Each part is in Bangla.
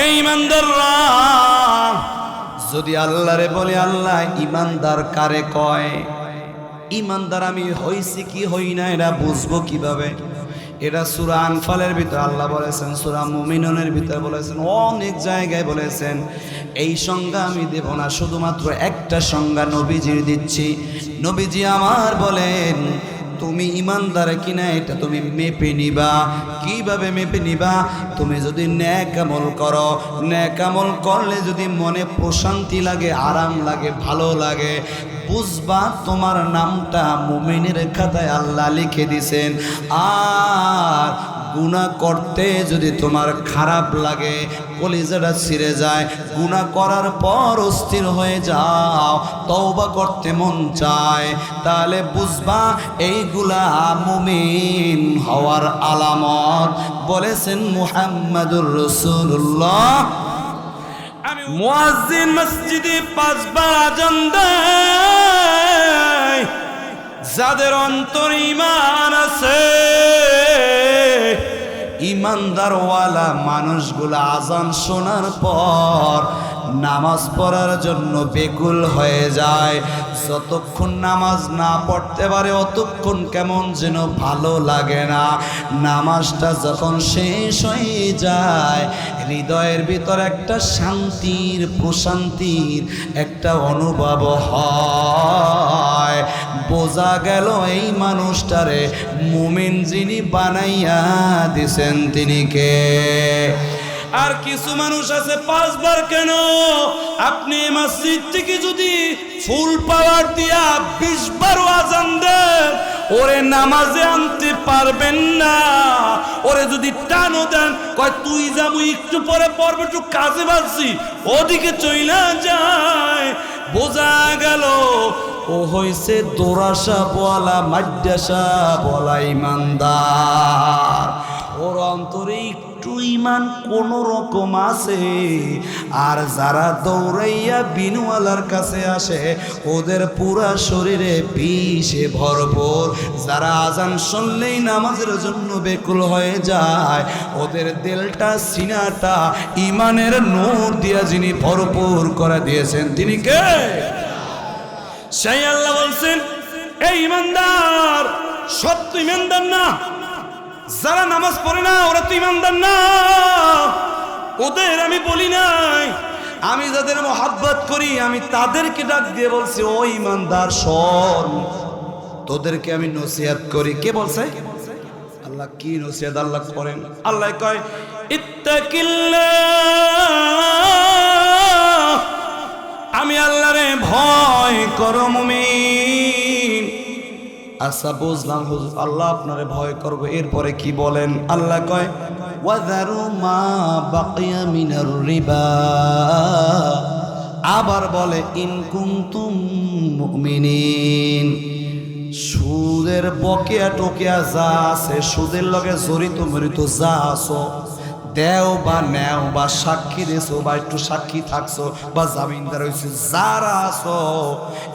এই ইমানদাররা যদি বলে আল্লাহ ইমানদার কারে কয়? ইমানদার আমি হইছি কি হই না এটা বুঝব কীভাবে? এটা সুরা আনফালের ভিতরে আল্লাহ বলেছেন, সুরা মুমিননের ভিতরে বলেছেন, অনেক জায়গায় বলেছেন, এই সংজ্ঞা আমি দেব না, শুধুমাত্র একটা সংজ্ঞা নবীজির দিচ্ছি। নবীজি আমার বলেন তুমি ইমানদার কিনা এটা তুমি মেপে নিবা। কীভাবে মেপে নিবা? তুমি যদি ন্যাক আমল করো, ন্যাক আমল করলে যদি মনে প্রশান্তি লাগে, আরাম লাগে, ভালো লাগে, বুঝবা তোমার নামটা মুমিনের খাতায় আল্লাহ লিখে দিছেন। আর গুণা করতে যদি তোমার খারাপ লাগে কলিজাটা ছিঁড়ে যায় গুণা করার পর অস্থির হয়ে যাও তওবা করতে মন চায় তাহলে বুঝবা এইগুলা মুমিন হওয়ার আলামত। বলেছেন মুহাম্মাদুর রসুল্লাহ মুয়াজ্জিন মসজিদে পাঁচবার আজান দেয়। যাদের অন্তর ইমান আছে ইমানদারওয়ালা মানুষগুলো আজান শোনার পর নামাজ পড়ার জন্য বেকুল হয়ে যায়। যতক্ষণ নামাজ না পড়তে পারে অতক্ষণ কেমন যেন ভালো লাগে না। নামাজটা যখন শেষ হয়ে যায়, হৃদয়ের ভিতর একটা শান্তির প্রশান্তির একটা অনুভব হয়। বোঝা গেল এই মানুষটারে মুমিন যিনি বানাইয়া দিছেন তিনি কে? আর কিছু মানুষ আছে পাঁচবার কেন? আপনি মসজিদ থেকে যদি ফুল পাওয়ার দিয়া বিশ বারো আজান দেন, ওরে নামাজে আনতে পারবেন না। ওরে যদি টানো দেন, কয়, তুই যাব, একটু পরে পড়বে, একটু কাজে বাজছি। ওদিকে চইলা যায়, বোঝা গেল, ও হইছে দোরাসা বলা মাদ্রাসা বলা ইমানদার। ওর অন্তরে একটু ইমান কোন রকম আছে। আর যারা দৌড়াইয়া বিনুয়ালার কাছে আসে, ওদের পুরা শরীরে বিষে ভরপুর। যারা আজান শুনলেই নামাজের জন্য বেকুল হয়ে যায়, ওদের দিলটা, সিনাটা ইমানের নূর দিয়া যিনি ভরপুর করে দিয়েছেন, তিনি কে? সেই আল্লাহ বলছেন, এই ইমানদার, সত্য ইমানদার না। যারা নামাজ পড়ে না, ওরা তো ইমানদার না। ওদের আমি বলি নাই। আমি যাদের মহাব্বত করি, আমি তাদেরকে ডাক দিয়ে বলছি, ও ইমানদার শোন তোদেরকে আমি নসিহাত করি। কে বলছে? আল্লাহ কি নসিহাত আল্লাহ করেন? আল্লাহ কয়, ইত্তাকিল্লাহ। আমি আল্লাহরে ভয় করো, মুমিন। আচ্ছা বুঝলাম, হুজুর। আল্লাহ আপনারে ভয় করব। এরপরে কি বলেন? আল্লাহ কয় মা রিবা। আবার বলে সুদের বকেয়া টোকেয়া যা আছে, সুদের লগে জড়িত মরিত যা আছো দেও বা নেও বা সাক্ষী দিছো বা একটু সাক্ষী থাকছো বা জামিনদার হয়েছে যারা আছো,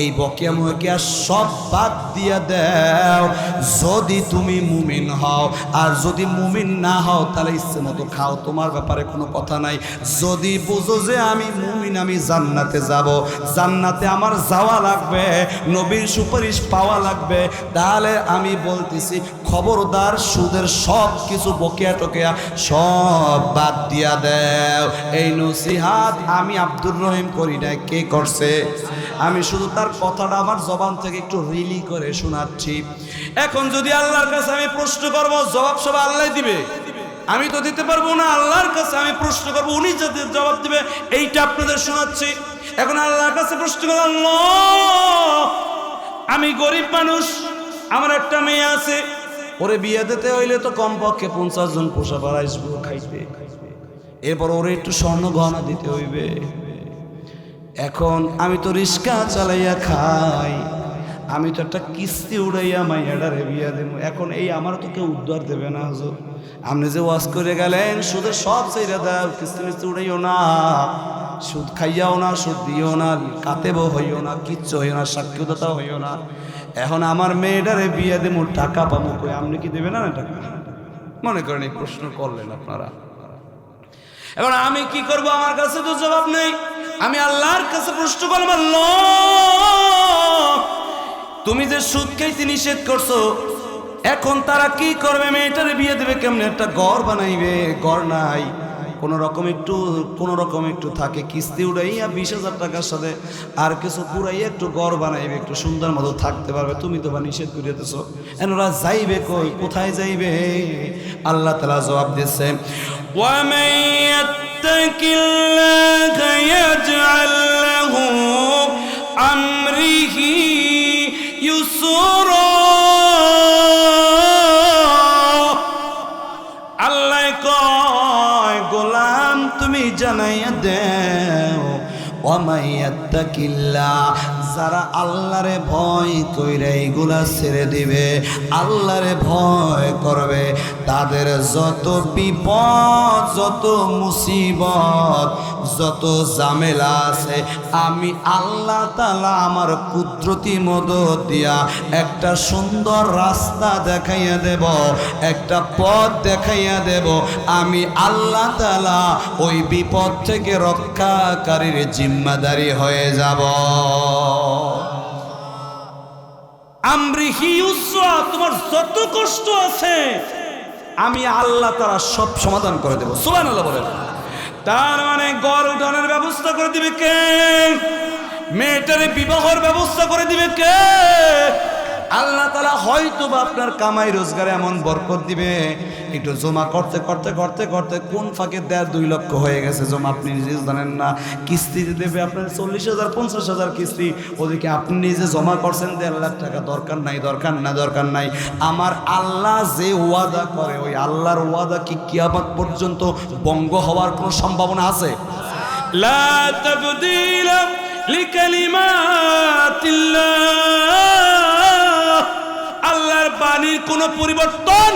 এই বকিয়া মকিয়া সব বাদ দিয়ে দেও। যদি তুমি মুমিন হও, আর যদি মুমিন না হও, তাহলে ইচ্ছে মতো খাও, তোমার ব্যাপারে কোনো কথা নাই। যদি বুঝো যে আমি মুমিন, আমি জান্নাতে যাব। জান্নাতে আমার যাওয়া লাগবে, নবীর সুপারিশ পাওয়া লাগবে। তাহলে আমি বলতেছি খবরদার, সুদের সব কিছু বকেয়া টকেয়া সব বাদ দিয়া দেও। এই নসিহাত আমি আব্দুর রহিম করি না কে করছে? আমি শুধু তার কথাটা আমার জবান থেকে একটু রিলি করে শোনাচ্ছি। এখন যদি আল্লাহর কাছে আমি প্রশ্ন করব, জবাব সব আল্লাহ দিবে। আমি তো দিতে পারব না, আল্লাহর কাছে আমি প্রশ্ন করব, উনি যদি জবাব দিবে, এইটা আপনাদের শোনাচ্ছি। এখন আল্লাহর কাছে প্রশ্ন আল্লাহ, আমি গরিব মানুষ, আমার একটা মেয়ে আছে ওরে বিয়ে দিতে হইলে তো কমপক্ষে পঞ্চাশ জন পোষা পাড়া আসব খাইতে। এরপর ওরে একটু স্বর্ণ গহনা দিতে হইবে। এখন আমি তো রিক্সা চালাইয়া খাই, আমি তো একটা কিস্তি উড়াইয়া মাইয়াডারে বিয়া দেব এখন এই আমার তো কেউ উদ্ধার দেবে না, হুজুর। আপনি যে ওয়াশ করে গেলেন, সুদের সব চাইরা দাও, কিস্তি মিস্তি উড়াইও না। সুদ খাইয়াও না, সুদ দিও না কাতেব হইও না, কিচ্ছু হইও না সাক্ষীয়তা হইও না। এখন আমার মেয়েটারে বিয়ে দেবো টাকা পাবো কই? আপনি কি দেবেন না টাকা? মনে করেন এই প্রশ্ন করলেন আপনারা। এবার আমি কি করব? আমার কাছে তো জবাব নেই। আমি আল্লাহর কাছে প্রশ্ন করলাম, আল্লাহ, তুমি যে সুদ খাইতে নিষেধ করছ, এখন তারা কি করবে? মেয়েটারে বিয়ে দেবে কেমনে? একটা ঘর বানাইবে, ঘর নাই। কোন রকম একটু কোন রকম একটু থাকে কিস্তি উড়াইয়া বিশ হাজার টাকার সাথে আর কিছু পুরাইয়া একটু ঘর বানাইবে একটু সুন্দর মতো থাকতে পারবে তুমি তো বা নিষেধ করিয়াতেছো এনরা যাইবে কই কোথায় যাইবে আল্লাহ তালা জবাব দিচ্ছে ومن يتق الله يجعل له أمره يسرا তুমি জানাইয়া দেও ওমাইয়াত্তাকিল্লা যারা আল্লাহরে ভয় কইরা এইগুলা ছেড়ে দিবে আল্লাহরে ভয় করবে তাদের যত বিপদ, যত মুসিবত, যত ঝামেলা আছে, আমি আল্লাহ তালা আমার কুদরতি মদত দিয়া একটা সুন্দর রাস্তা দেখাইয়া দেব, একটা পথ দেখাইয়া দেব। আমি আল্লাহ তালা ওই বিপদ থেকে রক্ষাকারীর জিম্মাদারি হয়ে যাব। আমরিহি উসরা তোমার যত কষ্ট আছে আমি আল্লাহ তারা সব সমাধান করে দেবো। সুবান আল্লাহ বলেন। তার মানে গড় উঠানের ব্যবস্থা করে দিবে কে? মেয়েটারে বিবাহর ব্যবস্থা করে দিবে কে? আল্লাহ তালা হয়তো বা আপনার কামাই রোজগারে এমন বরকত দিবে। একটু জমা করতে করতে করতে করতে কোন ফাঁকে দেড় দুই লক্ষ হয়ে গেছে জমা আপনি নিজে জানেন না। কিস্তি দেবে আপনার চল্লিশ হাজার, পঞ্চাশ হাজার কিস্তি, ওদিকে আপনি নিজে জমা করছেন, দেড় লাখ টাকা দরকার নাই, দরকার না, দরকার নাই। আমার আল্লাহ যে ওয়াদা করে, ওই আল্লাহর ওয়াদা কি কিয়ামত পর্যন্ত বঙ্গ হওয়ার কোনো সম্ভাবনা আছে? লা তাবদীলা লিকালিমাতিল্লাহ কোনো পরিবর্তন?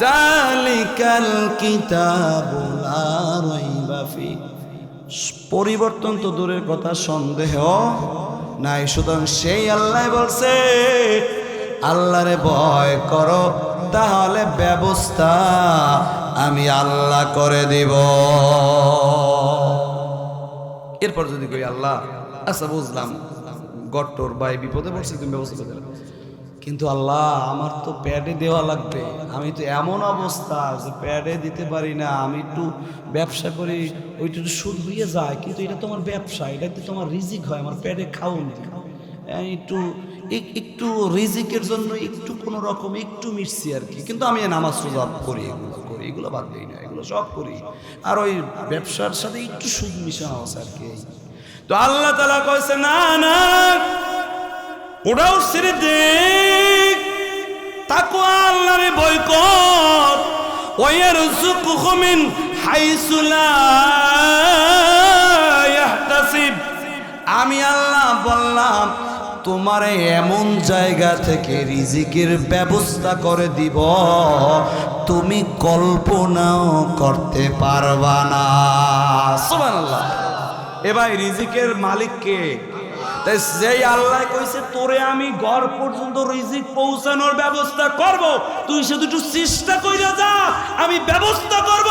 জালিকাল কিতাবু পরিবর্তন তো দূরের কথা, সন্দেহ নাই। সুতরাং সেই আল্লাহ বলছে, আল্লাহরে ভয় করো, তাহলে ব্যবস্থা আমি আল্লাহ করে দিব। এরপর যদি কই, আল্লাহ আচ্ছা বুঝলাম, গট্টর বাই বিপদে পড়ছি, তুমি ব্যবস্থা করে দিলাম কিন্তু আল্লাহ, আমার তো প্যাডে দেওয়া লাগবে। আমি তো এমন অবস্থা যে প্যাডে দিতে পারি না, আমি একটু ব্যবসা করি, ওইটা একটু সুদ হয়ে যায়, কিন্তু এটা তো আমার ব্যবসা এটাতে তো আমার রিজিক হয়, আমার প্যাডে খাওনি আমি একটু একটু রিজিকের জন্য একটু কোনো রকম একটু মিশছি আর কি, কিন্তু আমি নামাজ রোজা করি, এগুলো করি, এগুলো বাদ দিই না, এগুলো সব করি। আর ওই ব্যবসার সাথে একটু সুদ মিশানো আছে আর কি। তো আল্লাহ তালা কয়েছে না না ওটাও ছেড়ে দেখ তাকো আল্লাহরে ভয় কর ওয়ার জুকুমিন হাইসুলা আমি আল্লাহ বললাম, তোমারে এমন জায়গা থেকে রিজিকের ব্যবস্থা করে দিব, তুমি কল্পনাও করতে পারবা না। এবার রিজিকের মালিক কে? তাই যেই আল্লাহ কইছে, তোরে আমি ঘর পর্যন্ত রিজিক পৌঁছানোর ব্যবস্থা করব। তুই শুধু একটু চেষ্টা কইরা যা, আমি ব্যবস্থা করব।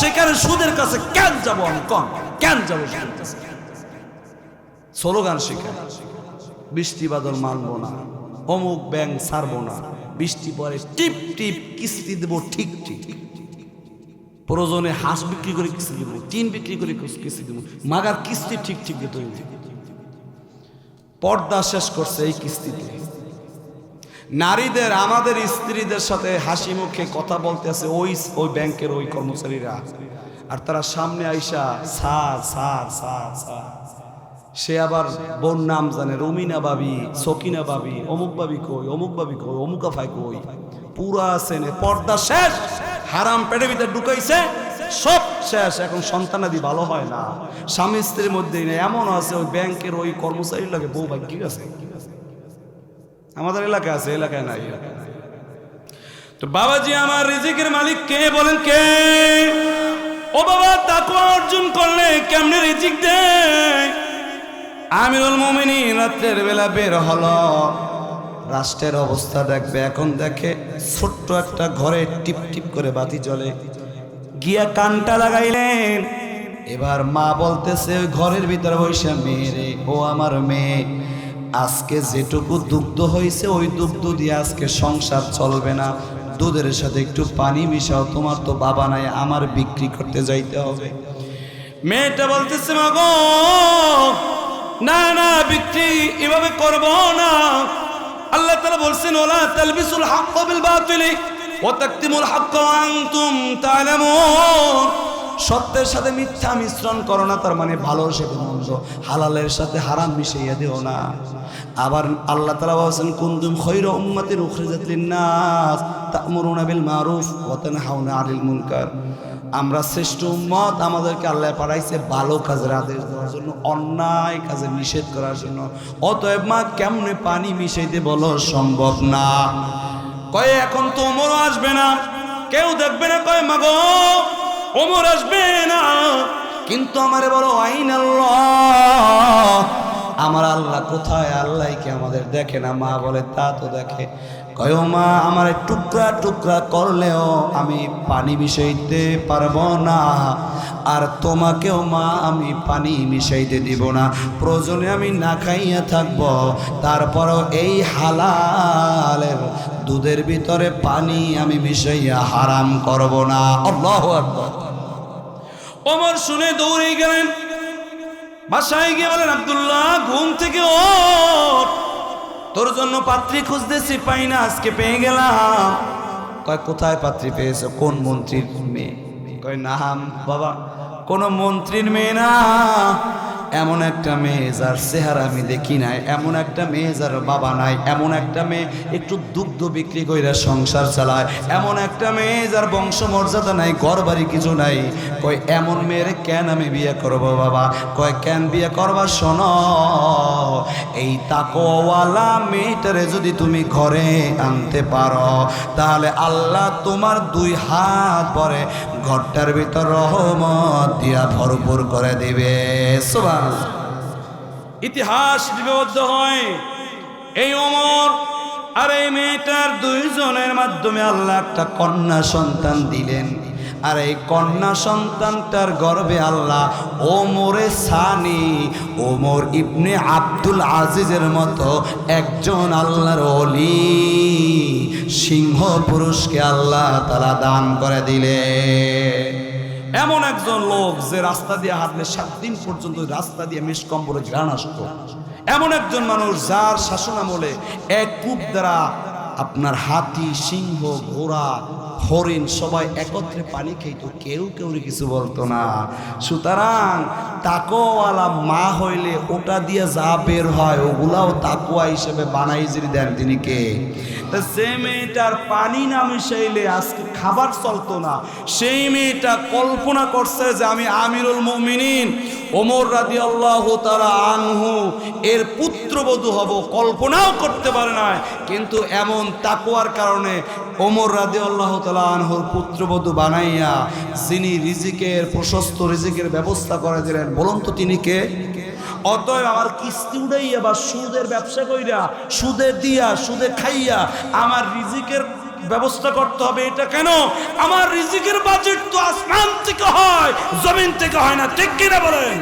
সেখানে সুদের কাছে কেন যাব আমি কম কেন যাব সুদের কাছে? স্লোগান শিখে। বৃষ্টি বাদল মানবো না, অমুক ব্যাংক ছাড়বো না, বৃষ্টি পরে টিপ টিপ, কিস্তি দেবো ঠিক ঠিক। প্রয়োজনে হাঁস বিক্রি করে কিস্তি দেবো, টিন বিক্রি করে কিস্তি দেবো, মাগার কিস্তি ঠিক ঠিক দিতে হইবে। পর্দা শেষ করছে এই কিস্তিতে। নারীদের, আমাদের স্ত্রীদের সাথে হাসি মুখে কথা বলতে আছে ওই ওই ব্যাংকের ওই কর্মচারীরা। আর তারা সামনে আইসা সার সার সার সার সে আবার বোন নাম জানে, রুমিনা বাবি, সকিনা বাবি, অমুক বাবি কই, অমুক বাবি কই, অমুক আফাই কই। পুরা সেনে পর্দা শেষ, হারাম পেটে ভিতরে ঢুকাইছে, সব শেষ এখন সন্তানাদি ভালো হয় না। স্বামী স্ত্রীর মধ্যেই নেই এমন আছে, ওই ব্যাংকের ওই কর্মচারীর লাগে বউ ভাগ্য আছে? আমাদের এলাকায় আছে, এলাকায় নাই। তো বাবাজি, আমার রিজিকের মালিক কে? বলেন কে? ও বাবা তাকে অর্জন করলে কেমনে রিজিক দেয়? আমিরুল মুমিনিন রাত্রের বেলা বের হলো। রাষ্ট্রের অবস্থা দেখবে। এখন দেখে ছোট্ট একটা ঘরে টিপ টিপ করে বাতি জ্বলে। গিয়া কানটা লাগাইলেন। এবার মা বলতেছে ওই ঘরের ভিতরে বসে মেয়ে রে ও আমার মেয়ে আজকে যেটুকু দুগ্ধ হয়েছে ওই দুগ্ধ দিয়ে আজকে সংসার চলবে না। দুধের সাথে একটু পানি মিশাও তোমার তো বাবা নাই আমার বিক্রি করতে যাইতে হবে। মেয়েটা বলতেছে মা গো না না বিক্রি এভাবে করব না। আল্লাহ তালা বলছেন ওলা তালবিসুল হক বিল বাতিলি। ওয়া তাকতিমুল হক ওয়া আনতুম সত্যের সাথে মিথ্যা মিশ্রণ করো না, তার মানে ভালোর সাথে মন্দ। হালালের সাথে হারাম মিশাইয়া দিও না। আবার আল্লাহ তালা বলছেন, কুন্তুম খৈর উম্মাতির উখরিজাত লিন্নাস তা'মুরুনা বিল মারুফ ওয়া তানহাউনা আনিল মুনকার। আমরা শ্রেষ্ঠ উম্মত আমাদেরকে আল্লাহ পাঠাইছে ভালো কাজের আদেশ দেওয়ার জন্য, অন্যায় কাজে নিষেধ করার জন্য। অতএব মা, কেমনে পানি মিশাইতে বলো, সম্ভব না। কয়ে, এখন তো ওমরও আসবে না। কেউ দেখবে না, কয়ে, মাগো, ওমর আসবে না। কিন্তু আমারে বড় আইন আল্লাহ আমার আল্লাহ কোথায়? আল্লাহ কি আমাদের দেখে না? মা বলে, তা তো দেখে। কয় মা, আমার টুকরা টুকরা করলেও আমি পানি মিশাইতে পারব না। আর তোমাকেও মা, আমি পানি মিশাইতে দিব না। প্রয়োজনে আমি না খাইয়া থাকব। তারপরও এই হালালের দুধের ভিতরে পানি আমি মিশাইয়া হারাম করব না। আল্লাহ ওমর শুনে দৌড়ে গেলেন। বাসায় গিয়ে বলেন, আব্দুল্লাহ, ঘুম থেকে ও তোর জন্য পাত্রী খুঁজতেছি, পাই না, আজকে পেয়ে গেলাম। কয়, কোথায় পাত্রী পেয়েছ? কোন মন্ত্রীর মেয়ে? কয় নাম বাবা, কোন মন্ত্রীর মেয়ে না। এমন একটা মেয়ে যার চেহারা আমি দেখি নাই, এমন একটা মেয়ে যার বাবা নাই, এমন একটা মেয়ে একটু দুগ্ধ বিক্রি কইরা সংসার চালায়, এমন একটা মেয়ে যার বংশ মর্যাদা নাই ঘর বাড়ি কিছু নাই। কয়, এমন মেয়ের কেন আমি বিয়ে করব বাবা? কয়, কেন বিয়ে করবা শোন, এই তাকওয়ালা মেয়েটারে যদি তুমি ঘরে আনতে পারো, তাহলে আল্লাহ তোমার দুই হাত পরে ঘরটার ভিতর রহমত দিয়া ভরপুর করে দিবে। ইতিহাস লিপিবদ্ধ হয়। এই অমর আর এই মেয়েটার দুইজনের মাধ্যমে আল্লাহ একটা কন্যা সন্তান দিলেন। আর এই কন্যা সন্তানটার গর্বে আল্লাহ ওমরে সানি, ওমর ইবনে আব্দুল আজিজের মতো একজন আল্লাহর অলি সিংহ পুরুষকে আল্লাহ তারা দান করে দিলে। এমন একজন লোক যে রাস্তা দিয়ে হাঁটলে সাত দিন পর্যন্ত রাস্তা দিয়ে মিসকম্বরে ঘ্রাণ আসতো। এমন একজন মানুষ যার শাসন আমলে এক কূপ দ্বারা আপনার হাতি, সিংহ, ঘোড়া হরিণ সবাই একত্রে পানি খেত কেউ কেউ কিছু বলতো না। সুতরাং তাকোয়ালা মা হইলে ওটা দিয়ে যা বের হয়, ওগুলাও তাকুয়া হিসেবে বানাই যদি দেন তিনি কে? তা যে মেয়েটার পানি না মিশাইলে আজকে খাবার চলতো না। সেই মেয়েটা কল্পনা করছে যে আমি আমিরুল মুমিনিন, ওমর রাদি আল্লাহ তারা আনহু, এর পুত্রবধূ হব। কল্পনাও করতে পারে না কিন্তু এমন তাকুয়ার কারণে ওমর রাদি আল্লাহ তালা আনহুর পুত্রবধূ বানাইয়া যিনি রিজিকের, প্রশস্ত রিজিকের ব্যবস্থা করে দিলেন, বলুন তো তিনি কে? অতএব আমার কিস্তি উড়াইয়া বা সুদের ব্যবসা কইরা, সুদে দিয়া, সুদে খাইয়া আমার রিজিকের ব্যবস্থা করতে হবে এটা কেন? আমার রিজিকের বাজেট তো আসমান থেকে হয়, জমিন থেকে হয় না, ঠিক কিনা বলেন?